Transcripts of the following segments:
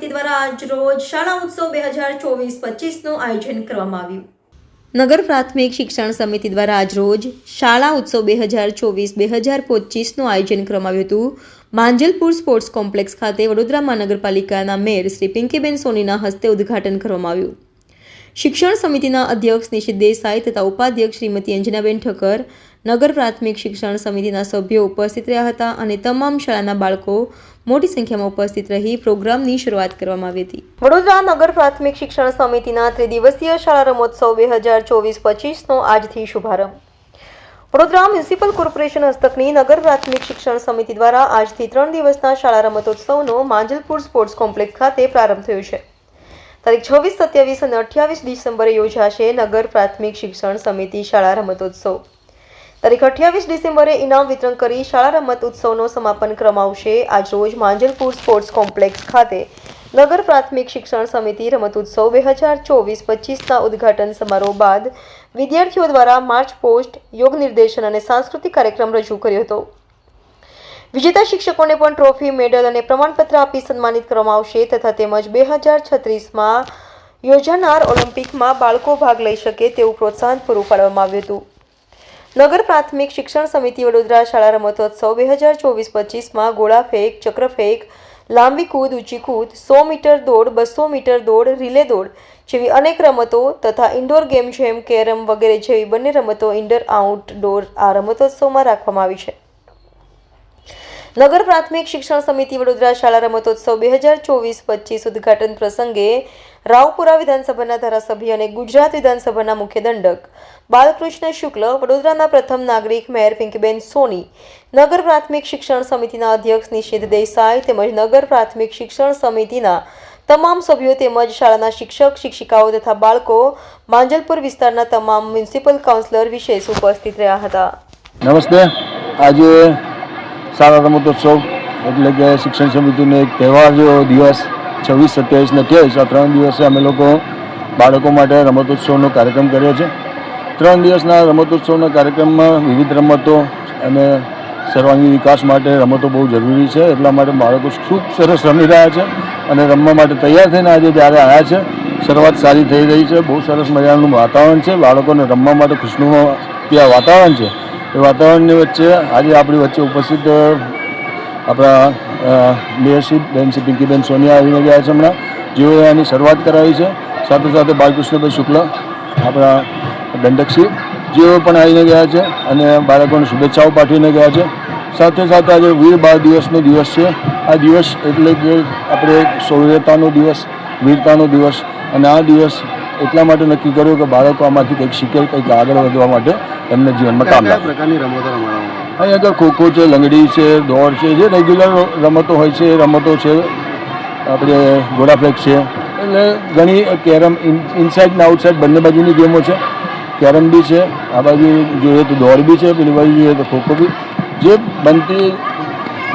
સમિતિ દ્વારા આજરોજ શાળા ઉત્સવ બે હજાર ચોવીસ પચીસનું આયોજન કરવામાં આવ્યું. નગર પ્રાથમિક શિક્ષણ સમિતિ દ્વારા આજરોજ શાળા ઉત્સવ બે હજાર ચોવીસ બે હજાર પચીસનું આયોજન કરવામાં આવ્યું હતું. માંજલપુર સ્પોર્ટ્સ કોમ્પ્લેક્સ ખાતે વડોદરા મહાનગરપાલિકાના મેયર શ્રી પિંકીબેન સોનીના હસ્તે ઉદ્ઘાટન કરવામાં આવ્યું. શિક્ષણ સમિતિના અધ્યક્ષ નિશિત દેસાઈ તથા ઉપાધ્યક્ષ શ્રીમતી અંજનાબેન ઠક્કર નગર પ્રાથમિક શિક્ષણ સમિતિના સભ્યો ઉપસ્થિત રહ્યા હતા અને તમામ શાળાના બાળકો મોટી સંખ્યામાં ઉપસ્થિત રહી પ્રોગ્રામની શરૂઆત કરવામાં આવી હતી. વડોદરા નગર પ્રાથમિક શિક્ષણ સમિતિના ત્રિદિવસીય શાળા રમોત્સવ બે હજાર ચોવીસ પચીસનો આજથી શુભારંભ. વડોદરા મ્યુનિસિપલ કોર્પોરેશન હસ્તકની નગર પ્રાથમિક શિક્ષણ સમિતિ દ્વારા આજથી ત્રણ દિવસના શાળા રમતોત્સવનો માંજલપુર સ્પોર્ટ્સ કોમ્પ્લેક્સ ખાતે પ્રારંભ થયો છે. તારીખ છવ્વીસ, સત્યાવીસ અને અઠ્યાવીસ ડિસેમ્બરે યોજાશે નગર પ્રાથમિક શિક્ષણ સમિતિ શાળા રમતોત્સવ. તારીખ અઠ્યાવીસ ડિસેમ્બરે ઇનામ વિતરણ કરી શાળા રમત ઉત્સવનો સમાપન ક્રમ આવશે. આજ રોજ માંજલપુર સ્પોર્ટ્સ કોમ્પ્લેક્સ ખાતે નગર પ્રાથમિક શિક્ષણ સમિતિ રમત ઉત્સવ બે હજાર ચોવીસ પચીસના ઉદ્ઘાટન સમારોહ બાદ વિદ્યાર્થીઓ દ્વારા માર્ચ પોસ્ટ, યોગ નિર્દેશન અને સાંસ્કૃતિક કાર્યક્રમ રજૂ કર્યો હતો. વિજેતા શિક્ષકોને પણ ટ્રોફી, મેડલ અને પ્રમાણપત્ર આપી સન્માનિત કરવામાં આવશે તથા તેમજ બે હજાર છત્રીસમાં યોજાનાર ઓલિમ્પિકમાં બાળકો ભાગ લઈ શકે તેવું પ્રોત્સાહન પૂરું પાડવામાં આવ્યું હતું. નગર પ્રાથમિક શિક્ષણ સમિતિ વડોદરા શાળા રમતોત્સવ બે હજાર ચોવીસ પચીસમાં ગોળા ફેંક, ચક્ર ફેંક, લાંબી કૂદ, ઊંચી કૂદ, સો મીટર દોડ, બસો મીટર દોડ, રિલે દોડ જેવી અનેક રમતો તથા ઇન્ડોર ગેમ જેમ કેરમ વગેરે જેવી બંને રમતો ઇન્ડોર આઉટડોર આ રમતોત્સવમાં રાખવામાં આવી છે. નગર પ્રાથમિક શિક્ષણ સમિતિ વડોદરા શાળા રમતોત્સવ બે હજાર ચોવીસ પચીસ ઉદઘાટન પ્રસંગે રાવપુરા વિધાનસભાના ધારાસભ્ય અને ગુજરાત વિધાનસભાના મુખ્ય દંડક બાલકૃષ્ણ શુક્લ, વડોદરાના પ્રથમ નાગરિક મેયર પિંકીબેન સોની, નગર પ્રાથમિક શિક્ષણ સમિતિના અધ્યક્ષ નિશિત દેસાઈ તેમજ નગર પ્રાથમિક શિક્ષણ સમિતિના તમામ સભ્યો તેમજ શાળાના શિક્ષક, શિક્ષિકાઓ તથા બાળકો માંજલપુર વિસ્તારના તમામ મ્યુનિસિપલ કાઉન્સિલર વિશેષ ઉપસ્થિત રહ્યા હતા. નમસ્તે. આજે શાળા રમતોત્સવ એટલે કે શિક્ષણ સમિતિનો એક તહેવાર જેવો દિવસ છવ્વીસ સત્યાવીસ ને અઠ્યાવીસ આ ત્રણ દિવસે અમે લોકો બાળકો માટે રમતોત્સવનો કાર્યક્રમ કર્યો છે. ત્રણ દિવસના રમતોત્સવના કાર્યક્રમમાં વિવિધ રમતો અને સર્વાંગી વિકાસ માટે રમતો બહુ જરૂરી છે. એટલા માટે બાળકો ખૂબ સરસ રમી રહ્યા છે અને રમવા માટે તૈયાર થઈને આજે જ્યારે આવ્યા છે, શરૂઆત સારી થઈ રહી છે. બહુ સરસ મજાનું વાતાવરણ છે. બાળકોને રમવા માટે ખુશનુમા ત્યાં વાતાવરણ છે. એ વાતાવરણની વચ્ચે આજે આપણી વચ્ચે ઉપસ્થિત આપણા મેયરશ્રી બેન શ્રી પિંકીબેન સોનિયા આવીને ગયા છે હમણાં. જેઓએ આની શરૂઆત કરાવી છે. સાથે સાથે બાલકૃષ્ણભાઈ શુક્લ આપણા દંડકસિંહ જેઓ પણ આવીને ગયા છે અને બાળકોને શુભેચ્છાઓ પાઠવીને ગયા છે. સાથે સાથે આજે વીર બાળ દિવસનો દિવસ છે. આ દિવસ એટલે કે આપણે શૌર્યતાનો દિવસ વીરતાનો દિવસ. અને આ દિવસ એટલા માટે નક્કી કર્યો કે બાળકો આમાંથી કંઈક શીખે કંઈક આગળ વધવા માટે એમને જીવનમાં કામ લાગે. પ્રકારની રમતો અહીંયા આગળ ખોખો છે લંગડી છે દોડ છે જે રેગ્યુલર રમતો હોય છે એ રમતો છે. આપણે ઘોડાફેંક છે એટલે ઘણી કેરમ ઇનસાઇડ ને આઉટસાઇડ બંને બાજુની ગેમો છે. કેરમ બી છે, આ બાજુ જોઈએ તો દોડ બી છે, પેલી બાજુ જોઈએ તો ખોખો બી. જે બનતી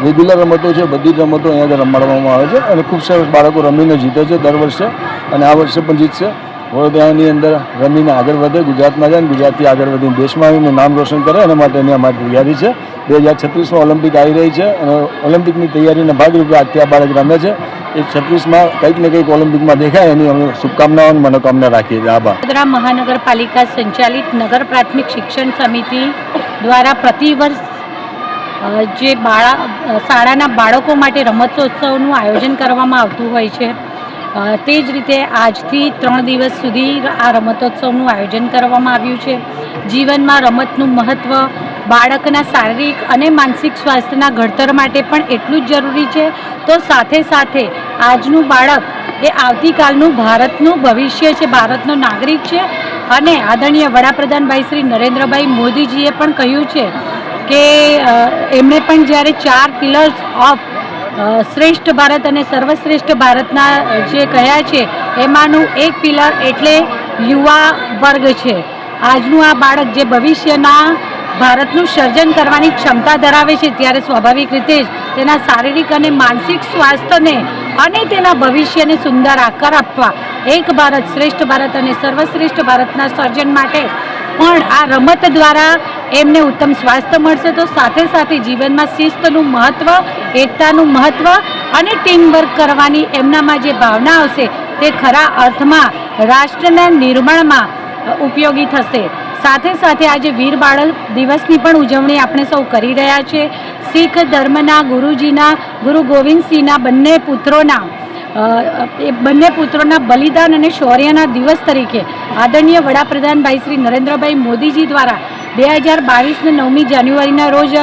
રેગ્યુલર રમતો છે, બધી જ રમતો અહીંયા રમાડવામાં આવે છે અને ખૂબ સરસ બાળકો રમીને જીતે છે દર વર્ષે અને આ વર્ષે પણ જીતશે. વડોદરાની અંદર રમીને આગળ વધે, ગુજરાતમાં જાય ને ગુજરાતથી આગળ વધીને દેશમાં આવીને નામ રોશન કરે, એના માટેની અમારી તૈયારી છે. બે હજાર છત્રીસમાં ઓલિમ્પિક આવી રહી છે અને ઓલિમ્પિકની તૈયારીના ભાગરૂપે આજથી આ બાળક રમે છે. એ છત્રીસમાં કંઈક ને કંઈક ઓલિમ્પિકમાં દેખાય, એની અમે શુભકામનાઓ અને મનોકામના રાખીએ છીએ. આભાર. વડોદરા મહાનગરપાલિકા સંચાલિત નગર પ્રાથમિક શિક્ષણ સમિતિ દ્વારા પ્રતિવર્ષ જે બાળા શાળાના બાળકો માટે રમતોત્સવનું આયોજન કરવામાં આવતું હોય છે. તે જ રીતે આજથી ત્રણ દિવસ સુધી આ રમતોત્સવનું આયોજન કરવામાં આવ્યું છે. જીવનમાં રમતનું મહત્ત્વ બાળકના શારીરિક અને માનસિક સ્વાસ્થ્યના ઘડતર માટે પણ એટલું જ જરૂરી છે. તો સાથે સાથે આજનું બાળક એ આવતીકાલનું ભારતનું ભવિષ્ય છે, ભારતનો નાગરિક છે. અને આદરણીય વડાપ્રધાનભાઈ શ્રી નરેન્દ્રભાઈ મોદીજીએ પણ કહ્યું છે કે એમણે પણ જ્યારે ચાર પિલર્સ ઓફ શ્રેષ્ઠ ભારત અને સર્વશ્રેષ્ઠ ભારતના જે કહ્યા છે, એમાંનું એક પિલર એટલે યુવા વર્ગ છે. આજનું આ બાળક જે ભવિષ્યના ભારતનું સર્જન કરવાની ક્ષમતા ધરાવે છે, ત્યારે સ્વાભાવિક રીતે જ તેના શારીરિક અને માનસિક સ્વાસ્થ્યને અને તેના ભવિષ્યને સુંદર આકાર આપવા એક ભારત શ્રેષ્ઠ ભારત અને સર્વશ્રેષ્ઠ ભારતના સર્જન માટે પણ આ રમત દ્વારા એમને ઉત્તમ સ્વાસ્થ્ય મળશે તો સાથે સાથે જીવનમાં શિસ્તનું મહત્ત્વ એકતાનું મહત્ત્વ અને ટીમ વર્ક કરવાની એમનામાં જે ભાવના આવશે તે ખરા અર્થમાં રાષ્ટ્રના નિર્માણમાં ઉપયોગી થશે. સાથે સાથે આજે વીર બાળક દિવસની પણ ઉજવણી આપણે સૌ કરી રહ્યા છે. શીખ ધર્મના, ગુરુજીના, ગુરુ ગોવિંદસિંહના બંને પુત્રોના એ બંને પુત્રોના બલિદાન અને શૌર્યના દિવસ તરીકે આદરણીય વડાપ્રધાન ભાઈ શ્રી નરેન્દ્રભાઈ મોદીજી દ્વારા બે હજાર બાવીસને નવમી જાન્યુઆરીના રોજ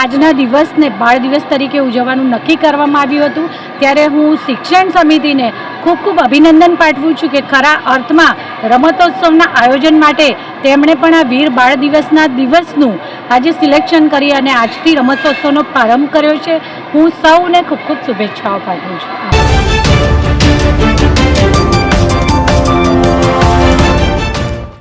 આજના દિવસને બાળ દિવસ તરીકે ઉજવવાનું નક્કી કરવામાં આવ્યું હતું. ત્યારે હું શિક્ષણ સમિતિને ખૂબ ખૂબ અભિનંદન પાઠવું છું કે ખરા અર્થમાં રમતોત્સવના આયોજન માટે તેમણે પણ આ વીર બાળ દિવસના દિવસનું આજે સિલેક્શન કરી અને આજથી રમતોત્સવનો પ્રારંભ કર્યો છે. હું સૌને ખૂબ ખૂબ શુભેચ્છાઓ પાઠવું છું.